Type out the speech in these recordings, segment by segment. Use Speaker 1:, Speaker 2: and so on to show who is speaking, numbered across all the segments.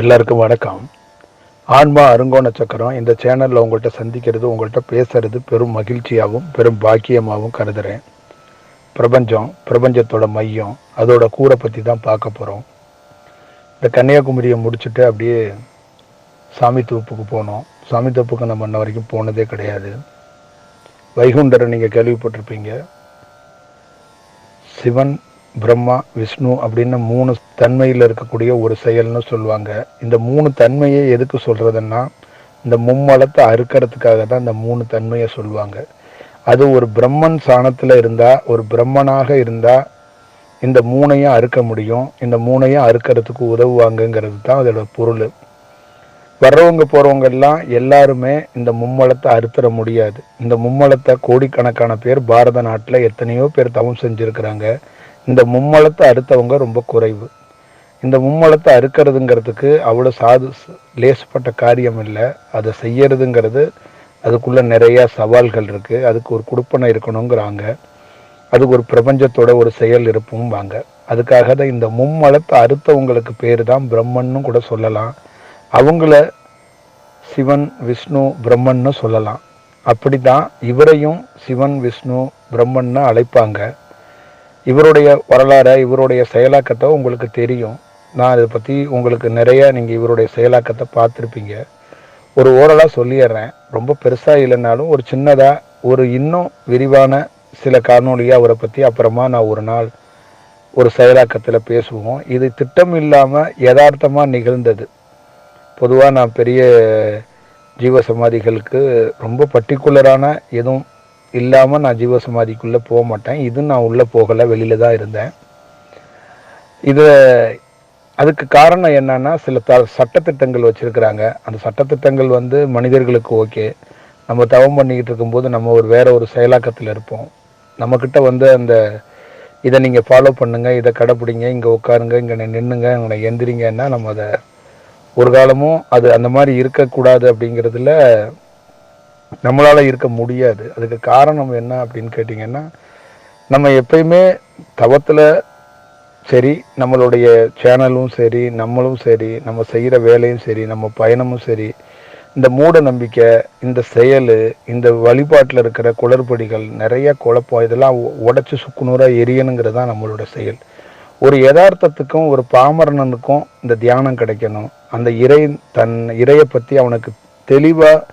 Speaker 1: எல்லாருக்கும் வணக்கம். ஆன்மா அருங்கோண சக்கரம் இந்த சேனலில் உங்கள்கிட்ட சந்திக்கிறது உங்கள்கிட்ட பேசுறது பெரும் மகிழ்ச்சியாகவும் பெரும் பாக்கியமாகவும் கருதுகிறேன் பிரபஞ்சம் பிரபஞ்சத்தோட மையம் அதோட கூரை பற்றி தான் பார்க்க போகிறோம் இந்த கன்னியாகுமரியை முடிச்சுட்டு அப்படியே சாமி தோப்புக்கு போனோம். சாமி தோப்புக்கு நம்ம இன்ன வரைக்கும் போனதே கிடையாது. வைகுண்டரை நீங்கள் கேள்விப்பட்டிருப்பீங்க. சிவன் பிரம்மா விஷ்ணு அப்படின்னு மூணு தன்மையில் இருக்கக்கூடிய ஒரு செயல்னு சொல்லுவாங்க. இந்த மூணு தன்மையை எதுக்கு சொல்கிறதுன்னா இந்த மும்மலத்தை அறுக்கிறதுக்காக தான் இந்த மூணு தன்மையை சொல்லுவாங்க. அது ஒரு பிரம்மன் சாணத்தில் இருந்தால் ஒரு பிரம்மனாக இருந்தால் இந்த மூணையும் அறுக்க முடியும். இந்த மூணையும் அறுக்கிறதுக்கு உதவுவாங்கங்கிறது தான் அதோட பொருள். வர்றவங்க போகிறவங்க எல்லாம் எல்லாருமே இந்த மும்மலத்தை அறுத்துற முடியாது. இந்த மும்மலத்தை கோடிக்கணக்கான பேர் பாரத நாட்டில் எத்தனையோ பேர் தவம் செஞ்சுருக்கிறாங்க. இந்த மும்மலத்தை அறுத்தவங்க ரொம்ப குறைவு. இந்த மும்மலத்தை அறுக்கிறதுங்கிறதுக்கு அவ்வளோ சாது லேசுப்பட்ட காரியம் இல்லை. அதை செய்யறதுங்கிறது அதுக்குள்ளே நிறையா சவால்கள் இருக்குது அதுக்கு ஒரு குடுப்பனை இருக்கணுங்கிறாங்க. அதுக்கு ஒரு பிரபஞ்சத்தோட ஒரு செயல் இருப்பும் வாங்க அதுக்காக தான் இந்த மும்மலத்தை அறுத்தவங்களுக்கு பேர் தான் பிரம்மன்னு கூட சொல்லலாம். அவங்கள சிவன் விஷ்ணு பிரம்மன்னு சொல்லலாம். அப்படி தான் இவரையும் சிவன் விஷ்ணு பிரம்மன்னு அழைப்பாங்க. இவருடைய வரலாறை இவருடைய செயலாக்கத்தை உங்களுக்கு தெரியும். நான் அதை பற்றி உங்களுக்கு நிறையா நீங்கள் இவருடைய செயலாக்கத்தை பார்த்துருப்பீங்க. ஒரு ஓரலாக சொல்லிடுறேன். ரொம்ப பெருசாக இல்லைனாலும் ஒரு சின்னதாக ஒரு இன்னும் விரிவான சில காணொலியாக அவரை பற்றி அப்புறமா நான் ஒரு நாள் ஒரு செயலாக்கத்தில் பேசுவோம். இது திட்டம் இல்லாமல் யதார்த்தமாக நிகழ்ந்தது. பொதுவாக நான் பெரிய ஜீவ சமாதிகளுக்கு ரொம்ப பர்டிகுலரான எதுவும் இல்லாமல் நான் ஜீவ சமாதிக்குள்ளே போக மாட்டேன். இதுவும் நான் உள்ளே போகலை வெளியில் தான் இருந்தேன். இது அதுக்கு காரணம் என்னன்னா சில த சட்டத்திட்டங்கள் வச்சுருக்கிறாங்க. அந்த சட்டத்திட்டங்கள் வந்து மனிதர்களுக்கு ஓகே. நம்ம தவம் பண்ணிக்கிட்டு இருக்கும்போது நம்ம ஒரு வேற ஒரு செயலாக்கத்தில் இருப்போம். நம்மக்கிட்ட வந்து அந்த இதை நீங்கள் ஃபாலோ பண்ணுங்கள் இதை கடைப்பிடிங்க இங்கே உட்காருங்க இங்கே நின்றுங்க இங்கே எந்திரிங்கன்னா நம்ம அதை ஒரு காலமும் அது அந்த மாதிரி இருக்கக்கூடாது அப்படிங்கிறதுல நம்மளால் இருக்க முடியாது. அதுக்கு காரணம் என்ன அப்படின்னு கேட்டிங்கன்னா நம்ம எப்பயுமே தவத்தில் சரி நம்மளுடைய சேனலும் சரி நம்மளும் சரி நம்ம செய்கிற வேலையும் சரி நம்ம பயணமும் சரி இந்த மூட நம்பிக்கை இந்த செயல் இந்த வழிபாட்டில் இருக்கிற குளறுபடிகள் நிறைய குழப்பம் இதெல்லாம் உடச்சி சுக்குநூறாக எரியணுங்கிறது தான் நம்மளோட செயல். ஒரு யதார்த்தத்துக்கும் ஒரு பாமரனனுக்கும் இந்த தியானம் கிடைக்கணும். அந்த இறை தன் இறையை பற்றி அவனுக்கு தெளிவாக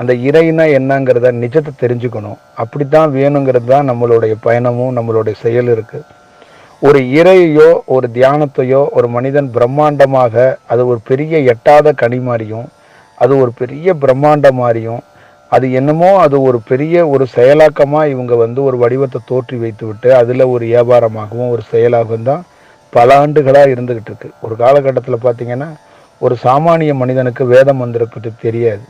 Speaker 1: அந்த இறைனா என்னங்கிறத நிஜத்தை தெரிஞ்சுக்கணும். அப்படித்தான் வேணுங்கிறது தான் நம்மளுடைய பயணமும் நம்மளுடைய செயல் இருக்குது ஒரு இறையோ ஒரு தியானத்தையோ ஒரு மனிதன் பிரம்மாண்டமாக அது ஒரு பெரிய எட்டாத கனி மாதிரியும் அது ஒரு பெரிய பிரம்மாண்டம் மாதிரியும் அது என்னமோ அது ஒரு பெரிய ஒரு செயலாக்கமாக இவங்க வந்து ஒரு வடிவத்தை தோற்றி வைத்து விட்டு அதில் ஒரு வியாபாரமாகவும் ஒரு செயலாகவும் தான் பல ஆண்டுகளாக இருந்துக்கிட்டு இருக்கு. ஒரு காலகட்டத்தில் பார்த்தீங்கன்னா ஒரு சாமானிய மனிதனுக்கு வேதம் மந்திரம் தெரியாது.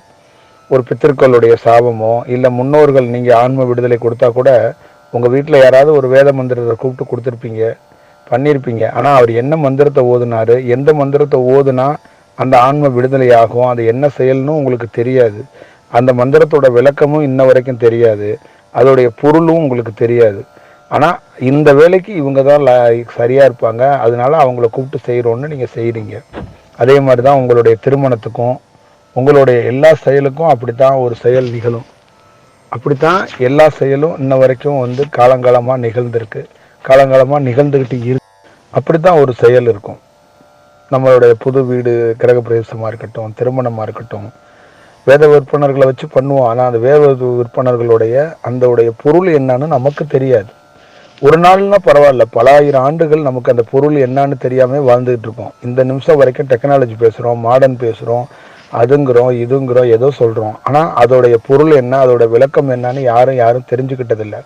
Speaker 1: ஒரு பித்திருக்களுடைய சாபமோ இல்லை முன்னோர்கள் நீங்கள் ஆன்ம விடுதலை கொடுத்தா கூட உங்கள் வீட்டில் யாராவது ஒரு வேத மந்திரத்தை கூப்பிட்டு கொடுத்துருப்பீங்க பண்ணியிருப்பீங்க ஆனால் அவர் என்ன மந்திரத்தை ஓதுனாரு எந்த மந்திரத்தை ஓதுனா அந்த ஆன்ம விடுதலை ஆகும் அது என்ன செயல்னு உங்களுக்கு தெரியாது. அந்த மந்திரத்தோட விளக்கமும் இன்ன வரைக்கும் தெரியாது. அதோடைய பொருளும் உங்களுக்கு தெரியாது. ஆனால் இந்த வேலைக்கு இவங்க தான் சரியாக இருப்பாங்க. அதனால அவங்கள கூப்பிட்டு செய்கிறோன்னு நீங்கள் செய்கிறீங்க அதே மாதிரி தான் உங்களுடைய திருமணத்துக்கும் உங்களுடைய எல்லா செயலுக்கும் அப்படித்தான் ஒரு செயல் நிகழும். அப்படித்தான் எல்லா செயலும் இன்ன வரைக்கும் வந்து காலங்காலமாக நிகழ்ந்திருக்கு. காலங்காலமாக நிகழ்ந்துக்கிட்டு இரு அப்படித்தான் ஒரு செயல் இருக்கும். நம்மளுடைய புது வீடு கிரகப்பிரவேசமாக இருக்கட்டும் திருமணமாக இருக்கட்டும் வேத விற்பனர்களை வச்சு பண்ணுவோம். ஆனால் அந்த வேத விற்பனர்களுடைய அந்த பொருள் என்னன்னு நமக்கு தெரியாது. ஒரு நாள்னா பரவாயில்ல பல ஆயிரம் ஆண்டுகள் நமக்கு அந்த பொருள் என்னன்னு தெரியாமல் வாழ்ந்துகிட்டு இருக்கோம். இந்த நிமிஷம் வரைக்கும் டெக்னாலஜி பேசுகிறோம் மாடர்ன் பேசுகிறோம் அதுங்கிறோம் இதுங்கிறோம் ஏதோ சொல்கிறோம் ஆனால் அதோடைய பொருள் என்ன அதோட விளக்கம் என்னன்னு யாரும் யாரும் தெரிஞ்சுக்கிட்டதில்லை.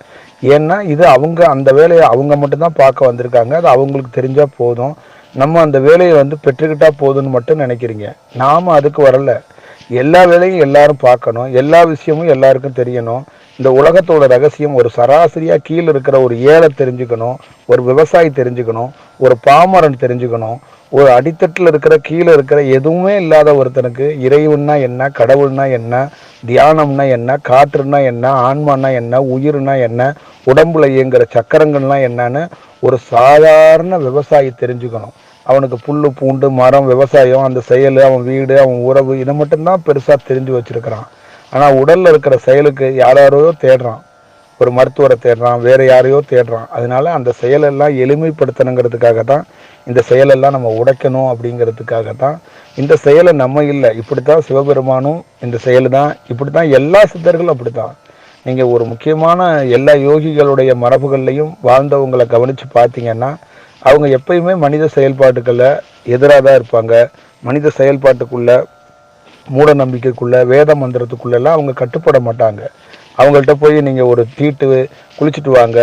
Speaker 1: ஏன்னா இது அவங்க அந்த வேலையை அவங்க மட்டும்தான் பார்க்க வந்திருக்காங்க. அது அவங்களுக்கு தெரிஞ்சால் போதும். நம்ம அந்த வேலையை வந்து பெற்றுக்கிட்டால் போதும்னு மட்டும் நினைக்கிறீங்க. நாம் அதுக்கு வரல. எல்லா வேலையும் எல்லாரும் பார்க்கணும். எல்லா விஷயமும் எல்லாருக்கும் தெரியணும். இந்த உலகத்தோட ரகசியம் ஒரு சராசரியாக கீழே இருக்கிற ஒரு ஏழை தெரிஞ்சுக்கணும் ஒரு விவசாயி தெரிஞ்சுக்கணும் ஒரு பாமரன் தெரிஞ்சுக்கணும் ஒரு அடித்தட்டில் இருக்கிற கீழே இருக்கிற எதுவுமே இல்லாத ஒருத்தனுக்கு இறைவன்னா என்ன கடவுள்னா என்ன தியானம்னா என்ன காற்றுனா என்ன ஆன்மானா என்ன உயிர்னா என்ன உடம்புல இயங்குற சக்கரங்கள்னா என்னன்னு ஒரு சாதாரண விவசாயி தெரிஞ்சுக்கணும். அவனுக்கு புல் பூண்டு மரம் விவசாயம் அந்த செயல் அவன் வீடு அவன் உறவு இதை மட்டும்தான் பெருசாக தெரிஞ்சு வச்சுருக்கிறான். ஆனால் உடலில் இருக்கிற செயலுக்கு யாராரோ தேடுறான். ஒரு மருத்துவரை தேடுறான் வேறு யாரையோ தேடுறான். அதனால அந்த செயலெல்லாம் எளிமைப்படுத்தணுங்கிறதுக்காக தான் இந்த செயலெல்லாம் நம்ம உடைக்கணும் அப்படிங்கிறதுக்காக தான் இந்த செயலை நம்ம இல்லை. இப்படி தான் சிவபெருமானும் இந்த செயல் தான் இப்படி தான் எல்லா சித்தர்களும் அப்படி தான் நீங்கள் ஒரு முக்கியமான எல்லா யோகிகளுடைய மரபுகள்லையும் வாழ்ந்தவங்களை கவனித்து பார்த்தீங்கன்னா அவங்க எப்பயுமே மனித செயல்பாட்டுக்களை எதிராக தான் இருப்பாங்க. மனித செயல்பாட்டுக்குள்ள மூட நம்பிக்கைக்குள்ளே வேத மந்திரத்துக்குள்ளெல்லாம் அவங்க கட்டுப்பட மாட்டாங்க. அவங்கள்ட்ட போய் நீங்கள் ஒரு தீட்டு குளிச்சுட்டு வாங்க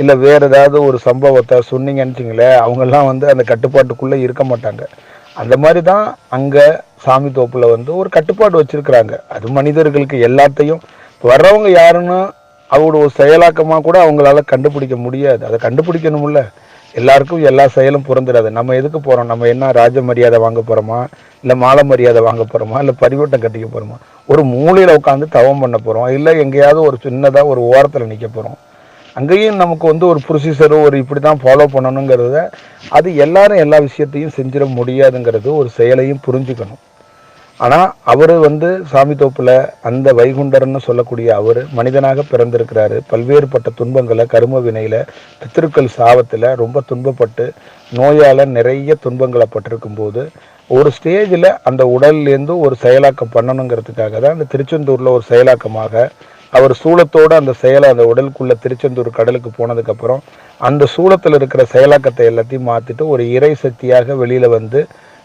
Speaker 1: இல்லை வேறு ஏதாவது ஒரு சம்பவத்தை சொன்னீங்கன்னுச்சிங்களே அவங்கெல்லாம் வந்து அந்த கட்டுப்பாட்டுக்குள்ளே இருக்க மாட்டாங்க. அந்த மாதிரி தான் அங்கே சாமி தோப்பில் வந்து ஒரு கட்டுப்பாடு வச்சுருக்குறாங்க. அது மனிதர்களுக்கு எல்லாத்தையும் வர்றவங்க யாருன்னு அவங்களோட ஒரு செயலாக்கமாக கூட அவங்களால கண்டுபிடிக்க முடியாது. அதை கண்டுபிடிக்கணும்ல. எல்லாருக்கும் எல்லா செயலும் பொருந்துடாது நம்ம எதுக்கு போகிறோம் நம்ம என்ன ராஜ மரியாதை வாங்க போகிறோமா இல்லை மாலை மரியாதை வாங்க போகிறோமா இல்லை பரிவட்டம் கட்டிக்க போகிறோமா ஒரு மூலையில் உட்காந்து தவம் பண்ண போகிறோம் இல்லை எங்கேயாவது ஒரு சின்னதாக ஒரு ஓரத்தில் நிற்க போகிறோம் அங்கேயும் நமக்கு வந்து ஒரு ப்ரொசீஜர் ஒரு இப்படி தான் ஃபாலோ பண்ணணுங்கிறத அது எல்லாரும் எல்லா விஷயத்தையும் செஞ்சிட முடியாதுங்கிறது ஒரு செயலையும் புரிஞ்சுக்கணும். ஆனால் அவர் வந்து சாமி தோப்பில் அந்த வைகுண்டர்னு சொல்லக்கூடிய அவர் மனிதனாக பிறந்திருக்கிறாரு. பல்வேறுபட்ட துன்பங்களை கரும வினையில் பித்திருக்கள் சாபத்தில் ரொம்ப துன்பப்பட்டு நோயால் நிறைய துன்பங்களை பட்டிருக்கும் போது ஒரு ஸ்டேஜில் அந்த உடல்லேருந்து ஒரு செயலாக்கம் பண்ணணுங்கிறதுக்காக தான் அந்த திருச்செந்தூரில் ஒரு செயலாக்கமாக அவர் சூளத்தோடு அந்த செயலை அந்த உடலுக்குள்ளே திருச்செந்தூர் கடலுக்கு போனதுக்கப்புறம் அந்த சூளத்தில் இருக்கிற செயலாக்கத்தை எல்லாத்தையும் மாற்றிட்டு ஒரு இறை சக்தியாக வெளியில் வந்து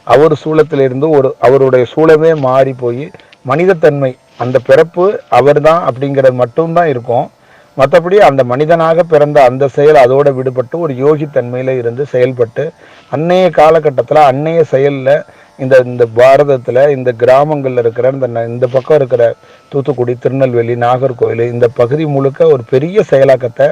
Speaker 1: அவர் சூளத்திலிருந்து ஒரு அவருடைய சூழமே மாறி போய் மனிதத்தன்மை அந்த பிறப்பு அவர் தான் அப்படிங்கிறது மட்டும்தான் இருக்கும். மற்றபடி அந்த மனிதனாக பிறந்த அந்த செயல் அதோடு விடுபட்டு ஒரு யோகி தன்மையில் இருந்து செயல்பட்டு அன்னைய காலகட்டத்தில் அன்னைய செயலில் இந்த இந்த பாரதத்தில் இந்த கிராமங்களில் இருக்கிற இந்த ந- இந்த பக்கம் இருக்கிற தூத்துக்குடி திருநெல்வேலி நாகர்கோவில் இந்த பகுதி முழுக்க ஒரு பெரிய செயலாக்கத்தை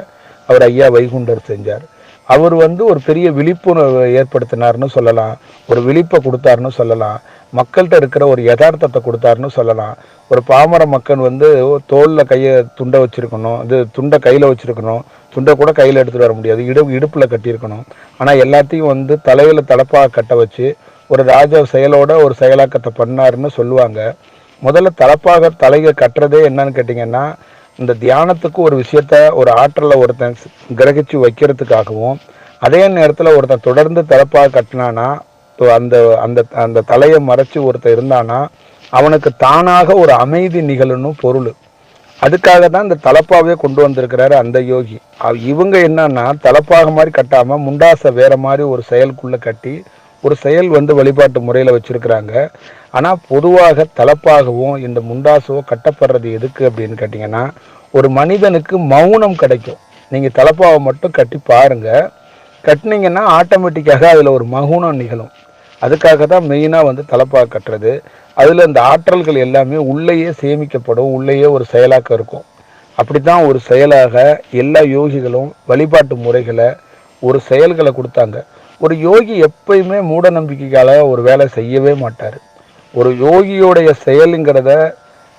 Speaker 1: அவர் ஐயா வைகுண்டர் செஞ்சார். அவர் வந்து ஒரு பெரிய விழிப்புணர்வு ஏற்படுத்தினார்னு சொல்லலாம். ஒரு விழிப்பை கொடுத்தாருன்னு சொல்லலாம். மக்கள்கிட்ட இருக்கிற ஒரு யதார்த்தத்தை கொடுத்தாருன்னு சொல்லலாம். ஒரு பாமர மக்கள் வந்து தோலில் கையை துண்டை வச்சுருக்கணும். இது துண்டை கையில் வச்சுருக்கணும். துண்டை கூட கையில் எடுத்துகிட்டு வர முடியாது. இடு இடுப்பில் கட்டியிருக்கணும். ஆனால் எல்லாத்தையும் வந்து தலையில் தலப்பாக கட்ட வச்சு ஒரு ராஜ செயலோட ஒரு செயலாக்கத்தை பண்ணாருன்னு சொல்லுவாங்க. முதல்ல தலப்பாக தலையை கட்டுறதே என்னன்னு கேட்டிங்கன்னா இந்த தியானத்துக்கு ஒரு விஷயத்த ஒரு ஆற்றலை ஒருத்தன் கிரகிச்சு வைக்கிறதுக்காகவும் அதே நேரத்தில் ஒருத்தன் தொடர்ந்து தலைப்பாக கட்டினானா இப்போ அந்த அந்த அந்த தலையை மறைச்சு ஒருத்தன் இருந்தானா அவனுக்கு தானாக ஒரு அமைதி நிகழணும் பொருள். அதுக்காக தான் இந்த தலப்பாவே கொண்டு வந்திருக்கிறாரு அந்த யோகி. இவங்க என்னன்னா தலப்பாக மாதிரி கட்டாமல் முண்டாசை வேற மாதிரி ஒரு செயலுக்குள்ளே கட்டி ஒரு செயல் வந்து வழிபாட்டு முறையில் வச்சிருக்கிறாங்க. ஆனால் பொதுவாக தலப்பாகவும் இந்த முண்டாசோ கட்டப்படுறது எதுக்கு அப்படின்னு கேட்டிங்கன்னா ஒரு மனிதனுக்கு மௌனம் கிடைக்கும். நீங்கள் தலப்பாவை மட்டும் கட்டி பாருங்கள் கட்டினீங்கன்னா ஆட்டோமேட்டிக்காக அதில் ஒரு மௌனம் நிகழும். அதுக்காக தான் மெயினாக வந்து தலப்பாக கட்டுறது. அதில் இந்த ஆற்றல்கள் எல்லாமே உள்ளேயே சேமிக்கப்படும். உள்ளேயே ஒரு செயலாக்கம் இருக்கும். அப்படி தான் ஒரு செயலாக எல்லா யோகிகளும் வழிபாட்டு முறைகளை ஒரு செயல்களை கொடுத்தாங்க. ஒரு யோகி எப்பயுமே மூட நம்பிக்கைக்கால ஒரு வேலை செய்யவே மாட்டார். ஒரு யோகியோடைய செயலுங்கிறத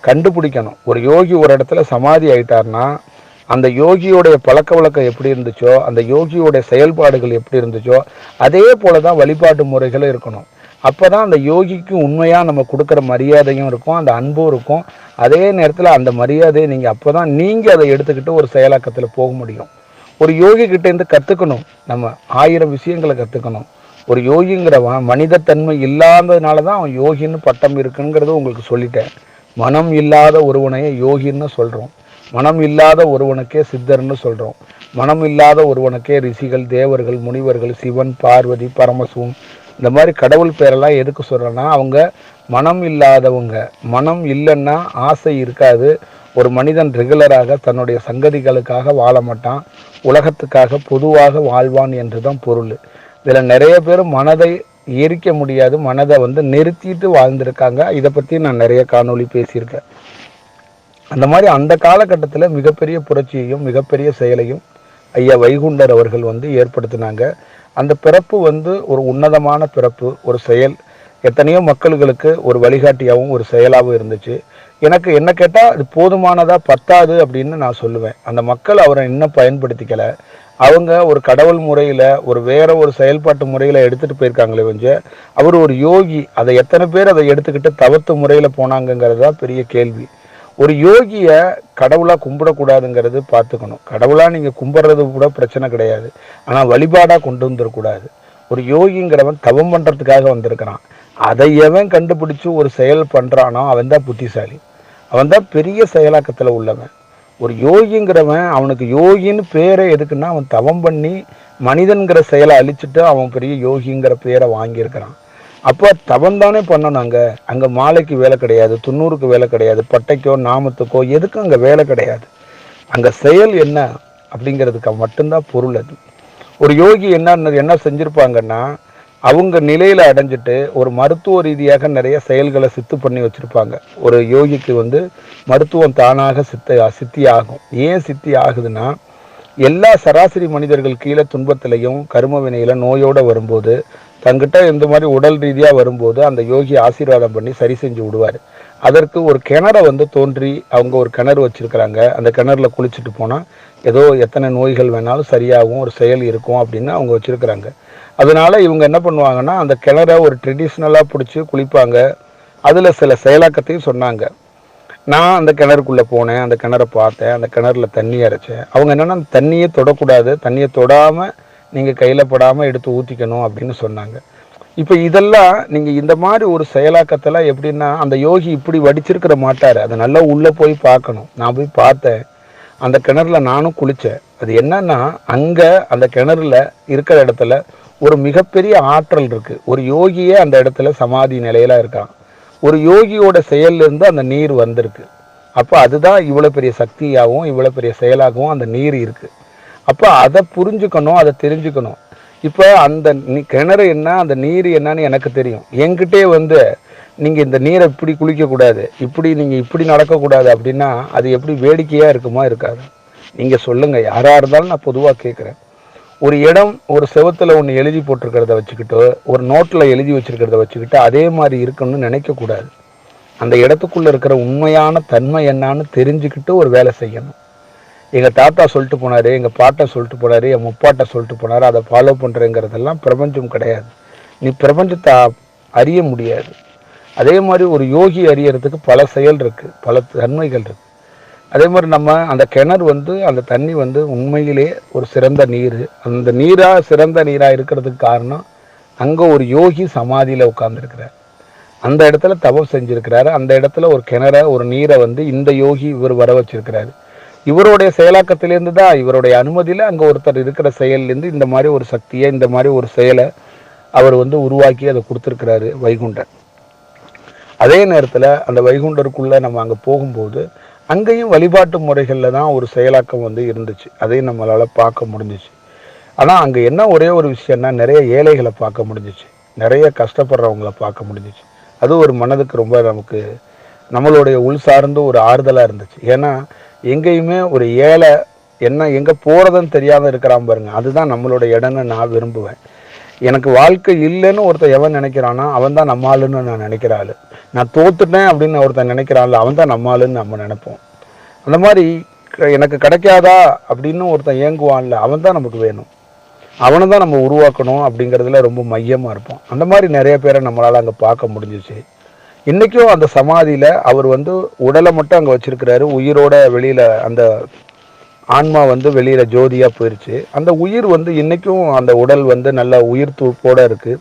Speaker 1: கண்டுபிடிக்கணும். ஒரு யோகி ஒரு இடத்துல சமாதி ஆயிட்டார்னா அந்த யோகியோடைய பழக்க வழக்கம் எப்படி இருந்துச்சோ அந்த யோகியோடைய செயல்பாடுகள் எப்படி இருந்துச்சோ அதே போல தான் வழிபாட்டு முறைகளும் இருக்கணும். அப்போ தான் அந்த யோகிக்கு உண்மையாக நம்ம கொடுக்குற மரியாதையும் இருக்கும் அந்த அன்பும் இருக்கும். அதே நேரத்தில் அந்த மரியாதையை நீங்கள் அப்போ தான் நீங்கள் அதை எடுத்துக்கிட்டு ஒரு செயலாக்கத்தில் போக முடியும். ஒரு யோகி கிட்டேருந்து கற்றுக்கணும் நம்ம ஆயிரம் விஷயங்களை கற்றுக்கணும் ஒரு யோகிங்கிறவன் மனிதத்தன்மை இல்லாததுனால தான் அவன் யோகின்னு பட்டம் இருக்குங்கிறது உங்களுக்கு சொல்லிட்டேன். மனம் இல்லாத ஒருவனையே யோகின்னு சொல்கிறோம் மனம் இல்லாத ஒருவனுக்கே சித்தர்னு சொல்கிறோம் மனம் இல்லாத ஒருவனுக்கே ரிஷிகள் தேவர்கள் முனிவர்கள் சிவன் பார்வதி பரமசிவம் இந்த மாதிரி கடவுள் பேரெல்லாம் எதுக்கு சொல்கிறேன்னா அவங்க மனம் இல்லாதவங்க. மனம் இல்லைன்னா ஆசை இருக்காது. ஒரு மனிதன் ரெகுலராக தன்னுடைய சங்கதிகளுக்காக வாழ மாட்டான். உலகத்துக்காக பொதுவாக வாழ்வான் என்று தான் பொருள். இதில் நிறைய பேர் மனதை எரிக்க முடியாது மனதை வந்து நிறுத்திட்டு வாழ்ந்திருக்காங்க. இதை பற்றி நான் நிறைய காணொளி பேசியிருக்கேன். அந்த மாதிரி அந்த காலகட்டத்தில் மிகப்பெரிய புரட்சியையும் மிகப்பெரிய செயலையும் ஐயா வைகுண்டர் அவர்கள் வந்து ஏற்படுத்தினாங்க. அந்த பிறப்பு வந்து ஒரு உன்னதமான பிறப்பு ஒரு செயல். எத்தனையோ மக்கள்களுக்கு ஒரு வழிகாட்டியாகவும் ஒரு செயலாகவும் இருந்துச்சு. எனக்கு என்ன கேட்டால் அது போதுமானதா பத்தாது அப்படின்னு நான் சொல்லுவேன். அந்த மக்கள் அவரை இன்னும் பயன்படுத்திக்கல. அவங்க ஒரு கடவுள் முறையில் ஒரு வேற ஒரு செயல்பாட்டு முறையில் எடுத்துகிட்டு போயிருக்காங்களே கொஞ்சம் அவர் ஒரு யோகி. அதை எத்தனை பேர் அதை எடுத்துக்கிட்டு தவத்து முறையில் போனாங்கங்கிறது தான் பெரிய கேள்வி. ஒரு யோகியை கடவுளாக கும்பிடக்கூடாதுங்கிறது பார்த்துக்கணும். கடவுளாக நீங்கள் கும்பிட்றது கூட பிரச்சனை கிடையாது. ஆனால் வழிபாடாக கொண்டு வந்துடக்கூடாது ஒரு யோகிங்கிறவன் தவம் பண்ணுறதுக்காக வந்திருக்கிறான். அதை எவன் கண்டுபிடிச்சு ஒரு செயல் பண்ணுறானோ அவன் தான் புத்திசாலி. அவன் தான் பெரிய செயலாக்கத்தில் உள்ளவன். ஒரு யோகிங்கிறவன் அவனுக்கு யோகின்னு பேரை எதுக்குன்னா அவன் தவம் பண்ணி மனிதன்கிற செயலை அழிச்சிட்டு அவன் பெரிய யோகிங்கிற பேரை வாங்கியிருக்கிறான். அப்போ தவம் தானே பண்ணணும் அங்கே. அங்கே மாலைக்கு வேலை கிடையாது துண்ணூறுக்கு வேலை கிடையாது பட்டைக்கோ நாமத்துக்கோ எதுக்கும் அங்கே வேலை கிடையாது. அங்கே செயல் என்ன அப்படிங்கிறதுக்கு மட்டும்தான் பொருள் அது. ஒரு யோகி என்ன என்ன செஞ்சுருப்பாங்கன்னா அவங்க நிலையில் அடைஞ்சிட்டு ஒரு மருத்துவ ரீதியாக நிறைய செயல்களை சித்து பண்ணி வச்சுருப்பாங்க. ஒரு யோகிக்கு வந்து மருத்துவம் தானாக சித்த சித்தி ஆகும் ஏன் சித்தி ஆகுதுன்னா எல்லா சராசரி மனிதர்கள் கீழே துன்பத்திலையும் கரும வினையில் நோயோடு வரும்போது தங்கிட்ட இந்த மாதிரி உடல் ரீதியாக வரும்போது அந்த யோகி ஆசீர்வாதம் பண்ணி சரி செஞ்சு விடுவார். அதற்கு ஒரு கிணறை வந்து தோன்றி அவங்க ஒரு கிணறு வச்சுருக்கிறாங்க. அந்த கிணறுல குளிச்சுட்டு போனால் ஏதோ எத்தனை நோய்கள் வேணாலும் சரியாகும் ஒரு செயல் இருக்கும் அப்படின்னு அவங்க வச்சுருக்கிறாங்க. அதனால் இவங்க என்ன பண்ணுவாங்கன்னா அந்த கிணற ஒரு ட்ரெடிஷ்னலாக பிடிச்சி குளிப்பாங்க. அதில் சில செயலாக்கத்தையும் சொன்னாங்க. நான் அந்த கிணறுக்குள்ளே போனேன் அந்த கிணறை பார்த்தேன் அந்த கிணறுல தண்ணி அரைச்சேன். அவங்க என்னென்னா அந்த தண்ணியை தொடக்கூடாது. தண்ணியை தொடாமல் நீங்கள் கையில் படாமல் எடுத்து ஊற்றிக்கணும் அப்படின்னு சொன்னாங்க. இப்போ இதெல்லாம் நீங்கள் இந்த மாதிரி ஒரு செயலாக்கத்தில் எப்படின்னா அந்த யோகி இப்படி வடிச்சிருக்கிற மாட்டார். அதை நல்லா உள்ளே போய் பார்க்கணும். நான் போய் பார்த்தேன். அந்த கிணறுல நானும் குளித்தேன் அது என்னன்னா அங்கே அந்த கிணறுல இருக்கிற இடத்துல ஒரு மிகப்பெரிய ஆற்றல் இருக்கு. ஒரு யோகியே அந்த இடத்துல சமாதி நிலையில இருக்கான். ஒரு யோகியோட செயல்லிருந்து அந்த நீர் வந்திருக்கு. அப்போ அதுதான் இவ்வளோ பெரிய சக்தியாகவும் இவ்வளோ பெரிய செயலாகவும் அந்த நீர் இருக்கு. அப்போ அதை புரிஞ்சுக்கணும் அதை தெரிஞ்சுக்கணும். இப்போ அந்த கிணறு என்ன அந்த நீர் என்னன்னு எனக்கு தெரியும். என்கிட்டே வந்து நீங்கள் இந்த நீரை இப்படி குளிக்கக்கூடாது இப்படி நீங்கள் இப்படி நடக்கக்கூடாது அப்படின்னா அது எப்படி வேடிக்கையாக இருக்குமா இருக்காது. நீங்கள் சொல்லுங்கள் யாராக இருந்தாலும் நான் பொதுவாக கேட்குறேன் ஒரு இடம் ஒரு செவத்தில் ஒன்று எழுதி போட்டிருக்கிறத வச்சுக்கிட்டு ஒரு நோட்டில் எழுதி வச்சுருக்கிறத வச்சுக்கிட்டு அதே மாதிரி இருக்கணும்னு நினைக்கக்கூடாது அந்த இடத்துக்குள்ளே இருக்கிற உண்மையான தன்மை என்னன்னு தெரிஞ்சுக்கிட்டு ஒரு வேலை செய்யணும். எங்கள் தாத்தா சொல்லிட்டு போனாரு எங்கள் பாட்டை சொல்லிட்டு போனார் என் முப்பாட்டை சொல்லிட்டு போனார் அதை ஃபாலோ பண்ணுறேங்கிறதெல்லாம் பிரபஞ்சம் கிடையாது. நீ பிரபஞ்சத்தை அறிய முடியாது. அதே மாதிரி ஒரு யோகி அறியறதுக்கு பல செயல் இருக்குது பல தன்மைகள் இருக்குது அதே மாதிரி நம்ம அந்த கிணறு வந்து அந்த தண்ணி வந்து உண்மையிலே ஒரு சிறந்த நீர். அந்த நீராக சிறந்த நீராக இருக்கிறதுக்கு காரணம் அங்கே ஒரு யோகி சமாதியில் உட்கார்ந்துருக்கிறார். அந்த இடத்துல தவம் செஞ்சுருக்கிறாரு. அந்த இடத்துல ஒரு கிணற ஒரு நீரை வந்து இந்த யோகி இவர் வர வச்சிருக்கிறாரு. இவருடைய செயலாக்கத்திலேருந்து தான் இவருடைய அனுமதியில் அங்கே ஒருத்தர் இருக்கிற செயல்லேருந்து இந்த மாதிரி ஒரு சக்தியை இந்த மாதிரி ஒரு செயலை அவர் வந்து உருவாக்கி அதை கொடுத்துருக்கிறாரு வைகுண்டன். அதே நேரத்தில் அந்த வைகுண்டருக்குள்ளே நம்ம அங்கே போகும்போது அங்கேயும் வழிபாட்டு முறைகளில் தான் ஒரு செயலாக்கம் வந்து இருந்துச்சு. அதையும் நம்மளால் பார்க்க முடிஞ்சிச்சு. ஆனால் அங்கே என்ன ஒரே ஒரு விஷயம்னா நிறைய ஏழைகளை பார்க்க முடிஞ்சிச்சு. நிறைய கஷ்டப்படுறவங்கள பார்க்க முடிஞ்சிச்சு. அது ஒரு மனதுக்கு ரொம்ப நமக்கு நம்மளுடைய உள் சார்ந்து ஒரு ஆறுதலாக இருந்துச்சு. ஏன்னா எங்கேயுமே ஒரு ஏழை என்ன எங்கே போகிறதுன்னு தெரியாமல் இருக்கிறான் பாருங்க. அதுதான் நம்மளோட இடம்னு நான் விரும்புவேன். எனக்கு வாழ்க்கை இல்லைன்னு ஒருத்தன் எவன் நினைக்கிறான்னா அவன் தான் நம்ம ஆளுன்னு நான் நினைக்கிறாள் நான் தோத்துட்டேன் அப்படின்னு ஒருத்தன் நினைக்கிறாள் அவன் தான் நம்ம ஆளுன்னு நம்ம நினைப்போம். அந்த மாதிரி க- எனக்கு கிடைக்காதா அப்படின்னு ஒருத்தன் ஏங்குவான்ல அவன் தான் நமக்கு வேணும். அவனை தான் நம்ம உருவாக்கணும் அப்படிங்கிறதுல ரொம்ப மையமாக இருப்போம். அந்த மாதிரி நிறைய பேரை நம்மளால் அங்கே பார்க்க முடிஞ்சிச்சு. இன்றைக்கும் அந்த சமாதியில் அவர் வந்து உடலை மட்டும் அங்கே வச்சுருக்கிறாரு. உயிரோட வெளியில் அந்த ஆன்மா வந்து வெளியில் ஜோதியாக போயிடுச்சு அந்த உயிர் வந்து இன்றைக்கும் அந்த உடல் வந்து நல்ல உயிர் துப்போடு இருக்குது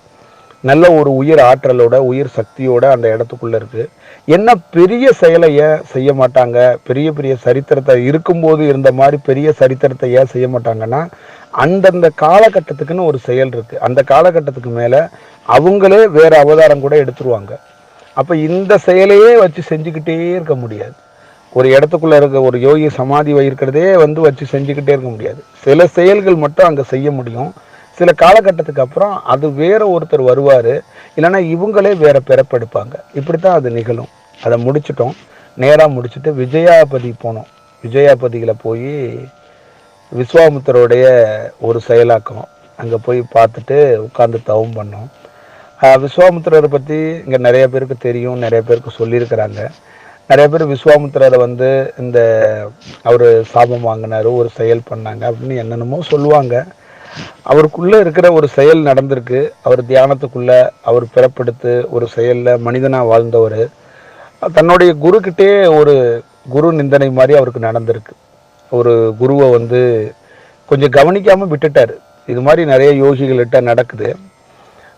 Speaker 1: நல்ல ஒரு உயிர் ஆற்றலோட உயிர் சக்தியோட அந்த இடத்துக்குள்ளே இருக்குது என்ன பெரிய செயலை ஏன் செய்ய மாட்டாங்க? பெரிய பெரிய சரித்திரத்தை இருக்கும்போது இருந்த மாதிரி பெரிய சரித்திரத்தை ஏன் செய்ய மாட்டாங்கன்னா அந்தந்த காலகட்டத்துக்குன்னு ஒரு செயல் இருக்குது அந்த காலகட்டத்துக்கு மேலே அவங்களே வேறு அவதாரம் கூட எடுத்துருவாங்க. அப்போ இந்த செயலையே வச்சு செஞ்சுக்கிட்டே இருக்க முடியாது. ஒரு இடத்துக்குள்ளே இருக்க ஒரு யோகி சமாதி வைக்கிறதே வந்து வச்சு செஞ்சுக்கிட்டே இருக்க முடியாது. சில செயல்கள் மட்டும் அங்கே செய்ய முடியும். சில காலகட்டத்துக்கு அப்புறம் அது வேற ஒருத்தர் வருவார். இல்லைன்னா இவங்களே வேற பிறப்பெடுப்பாங்க இப்படித்தான் அது நிகழும். அதை முடிச்சிட்டோம். நேராக முடிச்சுட்டு விஜயாபதி போனோம். விஜயாபதியில் போய் விஸ்வாமுத்தருடைய ஒரு செயலாக்கம். அங்கே போய் பார்த்துட்டு உட்காந்து தவம் பண்ணோம். விஸ்வாமுத்திரரை விஸ்வாமித்திரரை இங்கே நிறைய பேருக்கு தெரியும். நிறைய பேருக்கு சொல்லியிருக்கிறாங்க. நிறைய பேர் விஸ்வாமித்திரரை வந்து இந்த அவர் சாபம் வாங்கினாரு ஒரு செயல் பண்ணாங்க அப்படின்னு என்னென்னமோ சொல்லுவாங்க. அவருக்குள்ளே இருக்கிற ஒரு செயல் நடந்திருக்கு. அவர் தியானத்துக்குள்ள அவர் பிறப்படுத்து ஒரு செயலில் மனிதனாக வாழ்ந்தவர். தன்னுடைய குருக்கிட்டே ஒரு குரு நிந்தனை மாதிரி அவருக்கு நடந்திருக்கு. ஒரு குருவை வந்து கொஞ்சம் கவனிக்காமல் விட்டுட்டார். இது மாதிரி நிறைய யோகிகள்கிட்ட நடக்குது.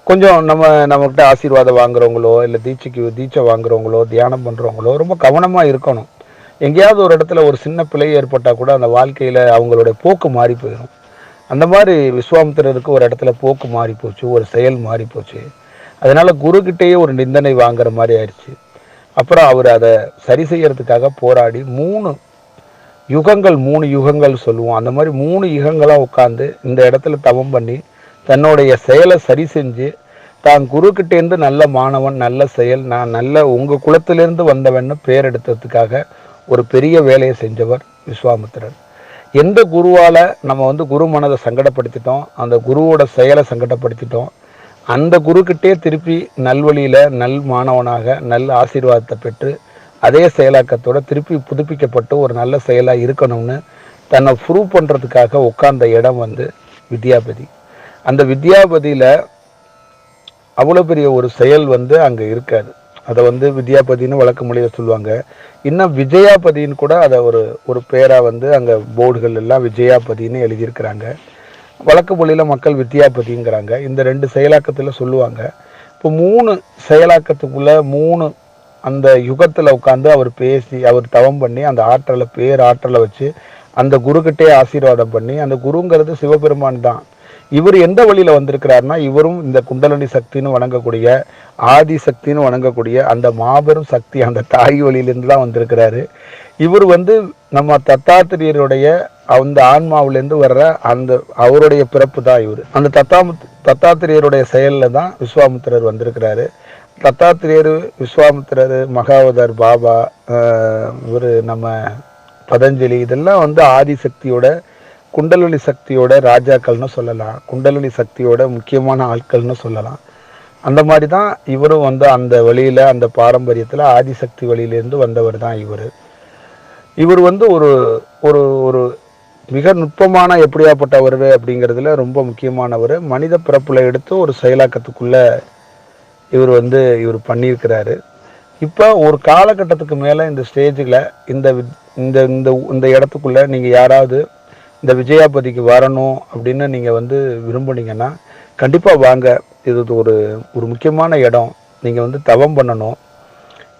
Speaker 1: கொஞ்சம் நம்ம நம்மகிட்ட ஆசீர்வாதம் வாங்குறவங்களோ இல்லை தீட்சைக்கு தீட்சை வாங்குறவங்களோ தியானம் பண்ணுறவங்களோ ரொம்ப கவனமாக இருக்கணும். எங்கேயாவது ஒரு இடத்துல ஒரு சின்ன பிழை ஏற்பட்டால் கூட அந்த வாழ்க்கையில் அவங்களுடைய போக்கு மாறி போயிடும் அந்த மாதிரி விஸ்வாமித்திரருக்கு ஒரு இடத்துல போக்கு மாறி போச்சு ஒரு செயல் மாறி போச்சு. அதனால் குருக்கிட்டேயே ஒரு நிந்தனை வாங்குற மாதிரி ஆயிடுச்சு. அப்புறம் அவர் அதை சரி செய்யறதுக்காக போராடி மூணு யுகங்கள் மூணு யுகங்கள் சொல்லுவோம். அந்த மாதிரி மூணு யுகங்களாக உட்காந்து இந்த இடத்துல தவம் பண்ணி தன்னுடைய செயலை சரி செஞ்சு தான் குருக்கிட்டேருந்து நல்ல மாணவன் நல்ல செயல் நான் நல்ல உங்கள் குலத்திலேருந்து வந்தவன்னு பேர் எடுத்ததுக்காக ஒரு பெரிய வேலையை செஞ்சவர் விஸ்வாமித்திரர். எந்த குருவால் நம்ம வந்து குரு மனதை சங்கடப்படுத்திட்டோம் அந்த குருவோட செயலை சங்கடப்படுத்திட்டோம் அந்த குருக்கிட்டே திருப்பி நல்வழியில் நல் மாணவனாக நல் ஆசீர்வாதத்தை பெற்று அதே செயலாக்கத்தோடு திருப்பி புதுப்பிக்கப்பட்டு ஒரு நல்ல செயலாக இருக்கணும்னு தன்னை ப்ரூவ் பண்ணுறதுக்காக உட்கார்ந்த இடம் வந்து வித்யாபதி. அந்த வித்யாபதியில் அவ்வளோ பெரிய ஒரு செயல் வந்து அங்கே இருக்காது. அதை வந்து வித்யாபதினு வழக்கு மொழியில் சொல்லுவாங்க. இன்னும் விஜயாபதின்னு கூட அதை ஒரு ஒரு பேராக வந்து அங்கே போர்டுகள் எல்லாம் விஜயாபதின்னு எழுதியிருக்கிறாங்க. வழக்கு மொழியில் மக்கள் வித்யாபதிங்கிறாங்க. இந்த ரெண்டு செயலாக்கத்தில் சொல்லுவாங்க. இப்போ மூணு செயலாக்கத்துக்குள்ளே மூணு அந்த யுகத்தில் உட்காந்து அவர் பேசி அவர் தவம் பண்ணி அந்த ஆற்றலை பேர் ஆற்றலை வச்சு அந்த குருக்கிட்டே ஆசீர்வாதம் பண்ணி அந்த குருங்கிறது சிவபெருமான் தான். இவர் எந்த வழியில் வந்திருக்கிறாருன்னா இவரும் இந்த குண்டலனி சக்தின்னு வணங்கக்கூடிய ஆதி சக்தின்னு வணங்கக்கூடிய அந்த மாபெரும் சக்தி அந்த தாய் வழியிலேருந்து தான் வந்திருக்கிறாரு. இவர் வந்து நம்ம தத்தாத்திரியருடைய அந்த ஆன்மாவிலேருந்து வர்ற அந்த அவருடைய பிறப்பு தான் இவர். அந்த தத்தா தத்தாத்திரியருடைய செயலில் தான் விஸ்வாமித்திரர் வந்திருக்கிறாரு. தத்தாத்திரியர் விஸ்வாமித்திரர் மகாவதர் பாபா இவர் நம்ம பதஞ்சலி இதெல்லாம் வந்து ஆதிசக்தியோட குண்டலினி சக்தியோட ராஜாக்கள்னு சொல்லலாம். குண்டலினி சக்தியோட முக்கியமான ஆட்கள்னு சொல்லலாம். அந்த மாதிரி தான் இவரும் வந்து அந்த வழியில் அந்த பாரம்பரியத்தில் ஆதிசக்தி வழியிலேருந்து வந்தவர் தான் இவர். இவர் வந்து ஒரு ஒரு ஒரு மிக நுட்பமான எப்படியாப்பட்டவர் அப்படிங்கிறதுல ரொம்ப முக்கியமானவர். மனித பிறப்பில் எடுத்து ஒரு செயலாக்கத்துக்குள்ளே இவர் வந்து இவர் பண்ணியிருக்கிறாரு. இப்போ ஒரு காலகட்டத்துக்கு மேலே இந்த ஸ்டேஜில் இந்த இந்த இந்த இந்த இடத்துக்குள்ளே நீங்கள் யாராவது இந்த விஜயாபதிக்கு வரணும் அப்படின்னு நீங்கள் வந்து விரும்புனீங்கன்னா கண்டிப்பாக வாங்க. இது ஒரு ஒரு முக்கியமான இடம். நீங்கள் வந்து தவம் பண்ணணும்.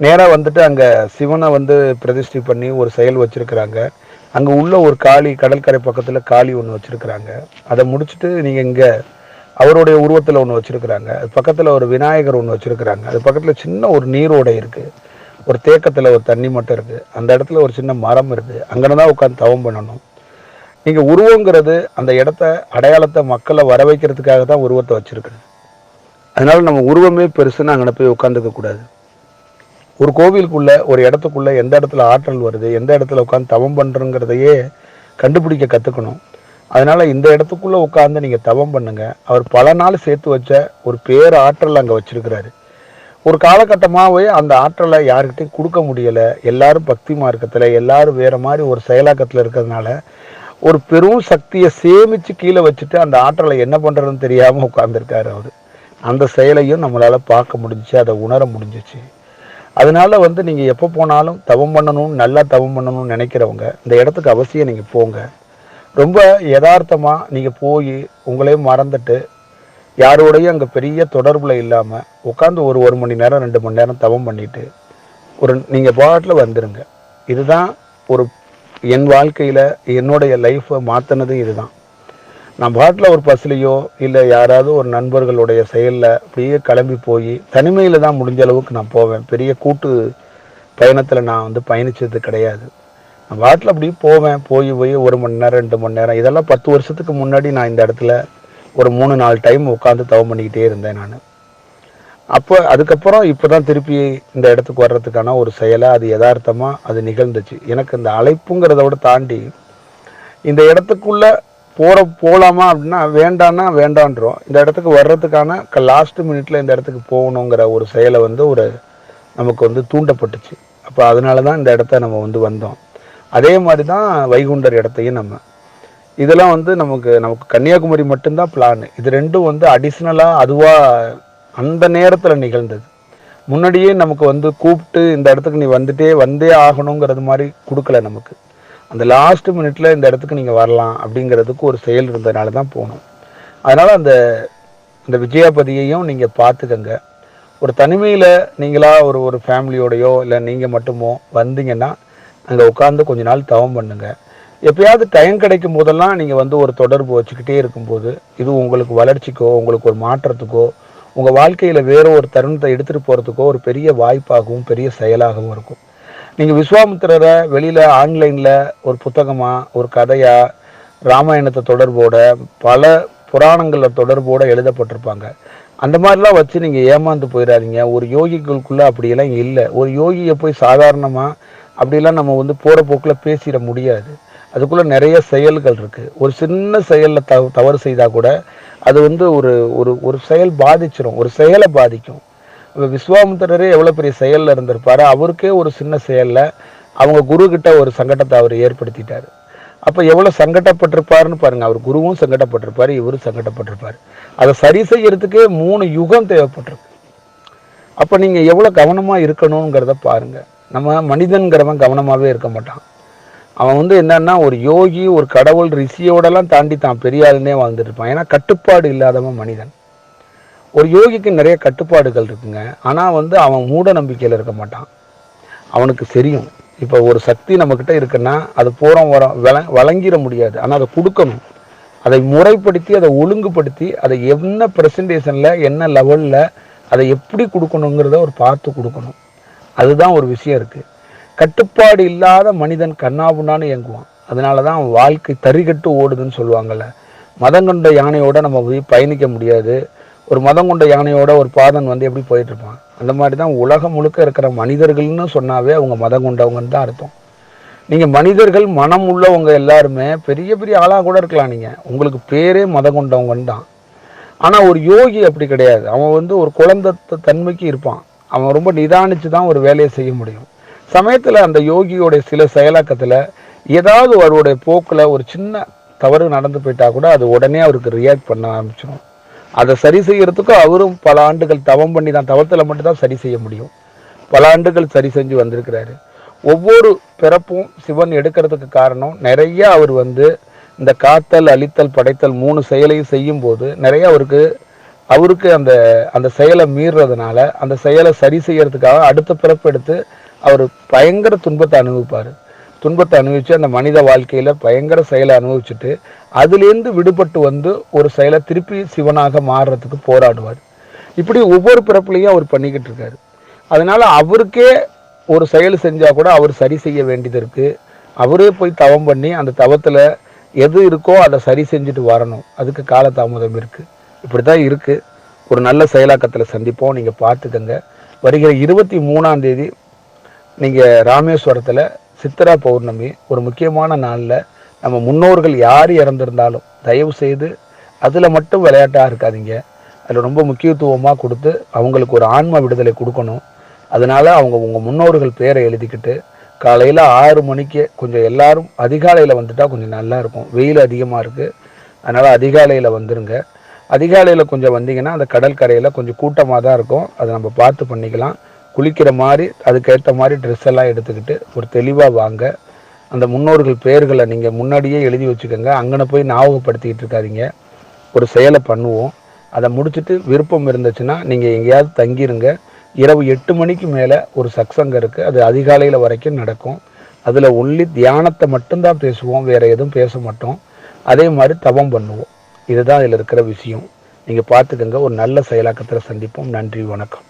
Speaker 1: நேராக வந்துட்டு அங்கே சிவனை வந்து பிரதிஷ்டை பண்ணி ஒரு செயல் வச்சுருக்குறாங்க. அங்கே உள்ள ஒரு காளி கடற்கரை பக்கத்தில் காளி ஒன்று வச்சுருக்குறாங்க. அதை முடிச்சுட்டு நீங்கள் இங்கே அவருடைய உருவத்தில் ஒன்று வச்சுருக்குறாங்க. அது பக்கத்தில் ஒரு விநாயகர் ஒன்று வச்சிருக்கிறாங்க. அது பக்கத்தில் சின்ன ஒரு நீரோடை இருக்குது ஒரு தேக்கத்தில் ஒரு தண்ணி மட்டும் இருக்குது அந்த இடத்துல ஒரு சின்ன மரம் இருக்குது அங்கே தான் உட்காந்து தவம் பண்ணணும். இங்கே உருவங்கிறது அந்த இடத்த அடையாளத்தை மக்களை வர வைக்கிறதுக்காக தான் உருவத்தை வச்சுருக்கணும் அதனால் நம்ம உருவமே பெருசுன்னு அங்கே போய் உட்காந்துக்க கூடாது. ஒரு கோவிலுக்குள்ளே ஒரு இடத்துக்குள்ளே எந்த இடத்துல ஆற்றல் வருது எந்த இடத்துல உட்காந்து தவம் பண்ணுறோங்கிறதையே கண்டுபிடிக்க கற்றுக்கணும் அதனால் இந்த இடத்துக்குள்ளே உட்காந்து நீங்கள் தவம் பண்ணுங்கள் அவர் பல நாள் சேர்த்து வச்ச ஒரு பேர் ஆற்றல் அங்கே வச்சிருக்கிறாரு. ஒரு காலகட்டமாகவே அந்த ஆற்றலை யாருக்கிட்டையும் கொடுக்க முடியல. எல்லாரும் பக்தி மார்க்கத்தில் எல்லாரும் வேறு மாதிரி ஒரு செயலாக்கத்தில் இருக்கிறதுனால ஒரு பெரும் சக்தியை சேமித்து கீழே வச்சுட்டு அந்த ஆற்றலை என்ன பண்ணுறதுன்னு தெரியாமல் உட்கார்ந்துருக்காரு அவர். அந்த செயலையும் நம்மளால் பார்க்க முடிஞ்சிச்சு அதை உணர முடிஞ்சிச்சு. அதனால வந்து நீங்கள் எப்போ போனாலும் தவம் பண்ணணும் நல்லா தவம் பண்ணணும்னு நினைக்கிறவங்க இந்த இடத்துக்கு அவசியம் நீங்கள் போங்க. ரொம்ப யதார்த்தமாக நீங்கள் போய் உங்களே மறந்துட்டு யாரோடையும் அங்கே பெரிய தொடர்பில் இல்லாமல் உட்காந்து ஒரு ஒரு மணி நேரம் ரெண்டு மணி நேரம் தவம் பண்ணிட்டு ஒரு நீங்கள் பாட்டில் வந்துடுங்க இதுதான் ஒரு என் வாழ்க்கையில் என்னுடைய லைஃப்பை மாத்தினது இதுதான். நான் பாட்டில் ஒரு பஸ்லேயோ இல்லை யாராவது ஒரு நண்பர்களுடைய செயலில் அப்படியே கிளம்பி போய் தனிமையில் தான் முடிஞ்ச அளவுக்கு நான் போவேன். பெரிய கூட்டு பயணத்தில் நான் வந்து பயணிச்சது கிடையாது. நான் பாட்டில் அப்படியே போவேன். போய் போய் ஒரு மணி நேரம் ரெண்டு மணி நேரம். இதெல்லாம் பத்து வருஷத்துக்கு முன்னாடி நான் இந்த இடத்துல ஒரு மூணு நாலு டைம் உட்காந்து தவம் பண்ணிக்கிட்டே இருந்தேன் நான். அப்போ அதுக்கப்புறம் இப்போ தான் திருப்பி இந்த இடத்துக்கு வர்றதுக்கான ஒரு செயலை அது யதார்த்தமாக அது நிகழ்ந்துச்சு. எனக்கு இந்த அழைப்புங்கிறத விட தாண்டி இந்த இடத்துக்குள்ளே போகிற போகலாமா அப்படின்னா வேண்டான்னா வேண்டான்றோம். இந்த இடத்துக்கு வர்றதுக்கான லாஸ்ட் மினிட்ல இந்த இடத்துக்கு போகணுங்கிற ஒரு செயலை வந்து ஒரு நமக்கு வந்து தூண்டப்பட்டுச்சு.
Speaker 2: அப்போ அதனால தான் இந்த இடத்த நம்ம வந்து வந்தோம். அதே மாதிரி தான் வைகுண்டர் இடத்தையும் நம்ம. இதெல்லாம் வந்து நமக்கு நமக்கு கன்னியாகுமரி மட்டும்தான் பிளான் இது ரெண்டும் வந்து அடிஷ்னலாக அதுவாக அந்த நேரத்தில் நிகழ்ந்தது. முன்னாடியே நமக்கு வந்து கூப்பிட்டு இந்த இடத்துக்கு நீ வந்துட்டே வந்தே ஆகணுங்கிறது மாதிரி கொடுக்கல நமக்கு. அந்த லாஸ்ட் மினிட்ல இந்த இடத்துக்கு நீங்கள் வரலாம் அப்படிங்கிறதுக்கு ஒரு செயல் இருந்ததுனால தான் போனோம். அதனால் அந்த இந்த விஜயாபதியையும் நீங்கள் பார்த்துக்கங்க. ஒரு தனிமையில் நீங்களாக ஒரு ஒரு ஃபேமிலியோடையோ இல்லை நீங்கள் மட்டுமோ வந்தீங்கன்னா அங்கே உட்காந்து கொஞ்ச நாள் தவம் பண்ணுங்க. எப்பயாவது டைம் கிடைக்கும் போதெல்லாம் நீங்கள் வந்து ஒரு தொடர்பு வச்சுக்கிட்டே இருக்கும்போது இது உங்களுக்கு வளர்ச்சிக்கோ உங்களுக்கு ஒரு மாற்றத்துக்கோ உங்கள் வாழ்க்கையில் வேற ஒரு தருணத்தை எடுத்துகிட்டு போகிறதுக்கோ ஒரு பெரிய வாய்ப்பாகவும் பெரிய செயலாகவும் இருக்கும். நீங்கள் விஸ்வாமித்திரரை வெளியில் ஆன்லைனில் ஒரு புத்தகமாக ஒரு கதையாக ராமாயணத்தை தொடர்போட பல புராணங்களில் தொடர்போட எழுதப்பட்டிருப்பாங்க. அந்த மாதிரிலாம் வச்சு நீங்கள் ஏமாந்து போயிடாதீங்க ஒரு யோகிகளுக்குள்ளே அப்படியெல்லாம் இல்லை. ஒரு யோகியை போய் சாதாரணமாக அப்படிலாம் நம்ம வந்து போகிற போக்கில் பேசிட முடியாது. அதுக்குள்ளே நிறைய செயல்கள் இருக்குது ஒரு சின்ன செயலில் தவ தவறு செய்தால் கூட அது வந்து ஒரு ஒரு ஒரு செயல் பாதிச்சிடும் ஒரு செயலை பாதிக்கும். இப்போ விஸ்வாமித்திரரே எவ்வளோ பெரிய செயலில் இருந்திருப்பாரு? அவருக்கே ஒரு சின்ன செயலில் அவங்க குரு ஒரு சங்கடத்தை அவர் ஏற்படுத்திட்டார். அப்போ எவ்வளோ சங்கடப்பட்டிருப்பாருன்னு பாருங்கள் அவர் குருவும் சங்கடப்பட்டிருப்பார் இவரும் சங்கடப்பட்டிருப்பார். அதை சரி செய்யறதுக்கே மூணு யுகம் தேவைப்பட்டிருக்கு. அப்போ நீங்கள் எவ்வளோ கவனமாக இருக்கணுங்கிறத பாருங்கள் நம்ம மனிதன்கிறவன் கவனமாகவே இருக்க மாட்டான். அவன் வந்து என்னன்னா ஒரு யோகி ஒரு கடவுள் ரிஷியோடலாம் தாண்டி தான் பெரிய வாழ்ந்துட்டு இருப்பான். ஏன்னா கட்டுப்பாடு இல்லாதவன் மனிதன். ஒரு யோகிக்கு நிறைய கட்டுப்பாடுகள் இருக்குங்க. ஆனால் வந்து அவன் மூட நம்பிக்கையில் இருக்க மாட்டான். அவனுக்கு தெரியும். இப்போ ஒரு சக்தி நம்மக்கிட்ட இருக்குன்னா அது போகிறோம் வர வள வழங்கிட முடியாது. ஆனால் அதை கொடுக்கணும். அதை முறைப்படுத்தி அதை ஒழுங்குபடுத்தி அதை என்ன ப்ரெசன்டேஷனில் என்ன லெவலில் அதை எப்படி கொடுக்கணுங்கிறத ஒரு பார்த்து கொடுக்கணும். அதுதான் ஒரு விஷயம் இருக்குது கட்டுப்பாடு இல்லாத மனிதன் கண்ணாபுண்ணான்னு இயங்குவான். அதனால தான் அவன் வாழ்க்கை தறிகட்டு ஓடுதுன்னு சொல்லுவாங்கள்ல மதம் கொண்ட யானையோட நம்ம போய் பயணிக்க முடியாது. ஒரு மதம் கொண்ட யானையோட ஒரு பாதன் வந்து எப்படி போயிட்டு இருப்பான் அந்த மாதிரி தான் உலகம் முழுக்க இருக்கிற மனிதர்கள்னு சொன்னாவே அவங்க மதம் கொண்டவங்கன்னு தான் அர்த்தம். நீங்கள் மனிதர்கள் மனம் உள்ளவங்க எல்லாருமே பெரிய பெரிய ஆளாக கூட இருக்கலாம் நீங்கள் உங்களுக்கு பேரே மதம் கொண்டவங்கன்னு தான். ஆனால் ஒரு யோகி அப்படி கிடையாது. அவன் வந்து ஒரு குழந்தை தன்மைக்கு இருப்பான். அவன் ரொம்ப நிதானிச்சு தான் ஒரு வேலையை செய்ய முடியும். சமயத்தில் அந்த யோகியோடைய சில செயலாக்கத்தில் ஏதாவது அவருடைய போக்கில் ஒரு சின்ன தவறு நடந்து போயிட்டா கூட அது உடனே அவருக்கு ரியாக்ட் பண்ண ஆரம்பிச்சிடும் அதை சரி செய்யறதுக்கு அவரும் பல ஆண்டுகள் தவம் பண்ணி தான் தவத்தில் மட்டும்தான் சரி செய்ய முடியும். பல ஆண்டுகள் சரி செஞ்சு வந்திருக்கிறாரு. ஒவ்வொரு பிறப்பும் சிவன் எடுக்கிறதுக்கு காரணம் நிறைய அவர் வந்து இந்த காத்தல் அழித்தல் படைத்தல் மூணு செயலையும் செய்யும் போது நிறைய அவருக்கு அவருக்கு அந்த அந்த செயலை மீறுறதுனால அந்த செயலை சரி செய்யறதுக்காக அடுத்த பிறப்பு எடுத்து அவர் பயங்கர துன்பத்தை அனுபவிப்பார். துன்பத்தை அனுபவிச்சு அந்த மனித வாழ்க்கையில் பயங்கர செயலை அனுபவிச்சுட்டு அதுலேருந்து விடுபட்டு வந்து ஒரு செயலை திருப்பி சிவனாக மாறுறதுக்கு போராடுவார். இப்படி ஒவ்வொரு பிறப்புலையும் அவர் பண்ணிக்கிட்டு இருக்காரு. அதனால் அவருக்கே ஒரு செயல் செஞ்சால் கூட அவர் சரி செய்ய வேண்டியது இருக்குது அவரே போய் தவம் பண்ணி அந்த தவத்தில் எது இருக்கோ அதை சரி செஞ்சுட்டு வரணும். அதுக்கு காலதாமதம் இப்படி தான் இருக்குது ஒரு நல்ல செயலாக்கத்தில் சந்திப்போம். நீங்கள் பார்த்துக்கங்க. வருகிற இருபத்தி மூணாம் தேதி நீங்கள் ராமேஸ்வரத்தில் சித்திரா பௌர்ணமி ஒரு முக்கியமான நாளில் நம்ம முன்னோர்கள் யார் இறந்திருந்தாலும் தயவு செய்து அதில் மட்டும் விளையாட்டாக இருக்காதீங்க. அதில் ரொம்ப முக்கியத்துவமாக கொடுத்து அவங்களுக்கு ஒரு ஆன்ம விடுதலை கொடுக்கணும். அதனால அவங்க உங்கள் முன்னோர்கள் பேரை எழுதிக்கிட்டு காலையில் ஆறு மணிக்கு கொஞ்சம் எல்லாரும் அதிகாலையில் வந்துட்டால் கொஞ்சம் நல்லா இருக்கும். வெயில் அதிகமாக இருக்குது அதனால் அதிகாலையில் வந்துருங்க. அதிகாலையில் கொஞ்சம் வந்தீங்கன்னா அந்த கடற்கரையில் கொஞ்சம் கூட்டமாக தான் இருக்கும். அதை நம்ம பார்த்து பண்ணிக்கலாம். குளிக்கிற மாதிரி அதுக்கேற்ற மாதிரி ட்ரெஸ் எல்லாம் எடுத்துக்கிட்டு ஒரு தெளிவாக வாங்க. அந்த முன்னோர்கள் பேர்களை நீங்கள் முன்னாடியே எழுதி வச்சுக்கோங்க. அங்கன போய் ஞாபகப்படுத்திக்கிட்டு இருக்காதிங்க. ஒரு செயலை பண்ணுவோம். அதை முடிச்சுட்டு விருப்பம் இருந்துச்சுன்னா நீங்கள் எங்கேயாவது தங்கிருங்க. இரவு எட்டு மணிக்கு மேலே ஒரு சக்சங்கம் இருக்குது அது அதிகாலையில் வரைக்கும் நடக்கும். அதில் ஒன்லி தியானத்தை மட்டும்தான் பேசுவோம். வேறு எதுவும் பேச மாட்டோம். அதே மாதிரி தவம் பண்ணுவோம். இதுதான் இதில் இருக்கிற விஷயம். நீங்கள் பார்த்துக்கங்க. ஒரு நல்ல செயலாக்கத்தில் சந்திப்போம். நன்றி வணக்கம்.